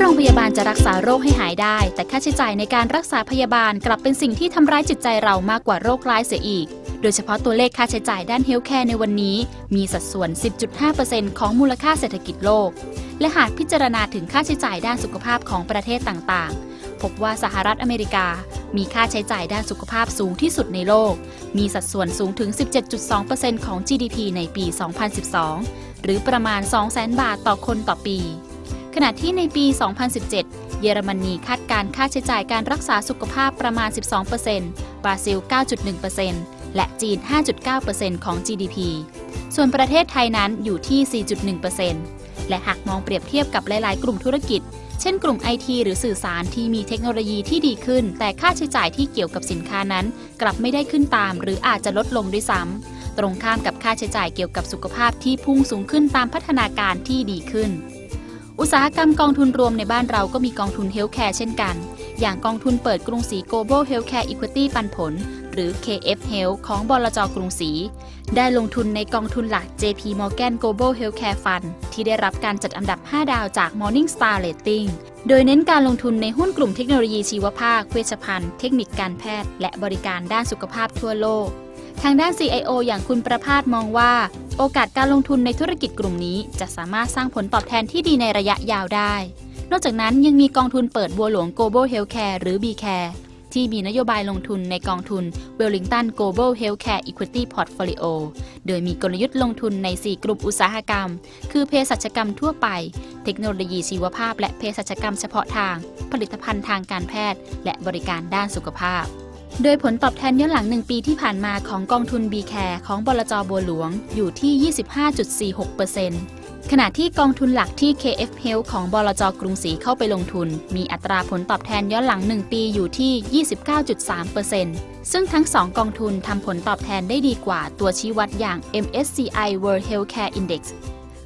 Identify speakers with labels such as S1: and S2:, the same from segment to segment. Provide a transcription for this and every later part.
S1: โรงพยาบาลจะรักษาโรคให้หายได้ แต่ค่าใช้จ่ายในการรักษาพยาบาลกลับเป็นสิ่งที่ทำร้ายจิตใจเรามากกว่าโรคร้ายเสียอีก โดยเฉพาะตัวเลขค่าใช้จ่ายด้านเฮลท์แคร์ในวันนี้ มีสัดส่วน 10.5%ของมูลค่าเศรษฐกิจโลก และหากพิจารณาถึงค่าใช้จ่ายด้านสุขภาพของประเทศต่างๆ พบว่าสหรัฐอเมริกา มีค่าใช้จ่ายด้านสุขภาพสูงที่สุดในโลก มีสัดส่วนสูงถึง 17.2%ของ GDP ในปี 2012 หรือประมาณ 200,000 บาทต่อคนต่อปี ขณะที่ในปี 2017 เยอรมนีคาดการค่าใช้จ่ายการรักษาสุขภาพประมาณ 12%บราซิล 9.1%และจีน 5.9%ของ GDP ส่วนประเทศไทยนั้นอยู่ที่ 4.1%และหากมองเปรียบเทียบกับหลาย ๆ กลุ่มธุรกิจ เช่นกลุ่มไอทีหรือสื่อสารที่มีเทคโนโลยีที่ดีขึ้น แต่ค่าใช้จ่ายที่เกี่ยวกับสินค้านั้น กลับไม่ได้ขึ้นตาม หรืออาจจะลดลงด้วยซ้ำตรงข้ามกับค่าใช้จ่ายเกี่ยวกับสุขภาพที่พุ่งสูงขึ้นตามพัฒนาการที่ดีขึ้น อุตสาหกรรมกองทุนรวมในบ้านเราก็มีกองทุนเฮลท์แคร์เช่นกัน อย่างกองทุนเปิดกรุงศรี Global Healthcare Equity ปันผล หรือ KF Health ของบลจกรุงศรี ได้ลงทุนในกองทุนหลัก JP Morgan Global Healthcare Fund ที่ได้รับการจัดอันดับ 5 ดาวจาก Morningstar Rating โดยเน้นการลงทุนในหุ้นกลุ่มเทคโนโลยีชีวภาค เวชภัณฑ์ เทคนิคการแพทย์ และบริการด้านสุขภาพทั่วโลก ทางด้าน CIO อย่างคุณประพาสมองว่า โอกาสการลงทุนในธุรกิจกลุ่มนี้ จะสามารถสร้างผลตอบแทนที่ดีในระยะยาวได้ นอกจากนั้นยังมีกองทุนเปิดบัวหลวง Global Healthcare หรือ BCare ที่มีนโยบายลงทุนในกองทุน Wellington Global Healthcare Equity Portfolio โดยมีกลยุทธ์ลงทุนใน 4 กลุ่มอุตสาหกรรม คือเภสัชกรรมทั่วไป เทคโนโลยีชีวภาพ และเภสัชกรรมเฉพาะทาง ผลิตภัณฑ์ทางการแพทย์ และบริการด้านสุขภาพ โดยผลตอบแทนย้อนหลัง 1 ปีที่ผ่านมาของกองทุน b c a r e ของบลจบัวหลวงอยู่ที่ 25.46%ขณะที่กองทุนหลักที่ KF Health ของบลจกรุงศรีเข้าไปลงทุน มีอัตราผลตอบแทนย้อนหลัง 1 ปีอยู่ที่ 29.3%ซึ่งทั้ง 2 กองทุนทำผลตอบแทนได้ดีกว่าตัวชี้วัดอย่าง MSCI World Healthcare Index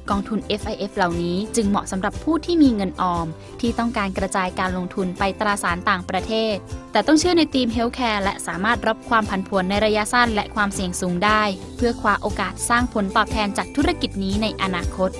S1: กองทุน FIF เหล่านี้จึงเหมาะสำหรับผู้ที่มีเงินออม ที่ต้องการกระจายการลงทุนไปตราสารต่างประเทศ แต่ต้องเชื่อในทีมเฮลท์แคร์และสามารถรับความผันผวนในระยะสั้นและความเสี่ยงสูงได้ เพื่อคว้าโอกาสสร้างผลตอบแทนจากธุรกิจนี้ในอนาคต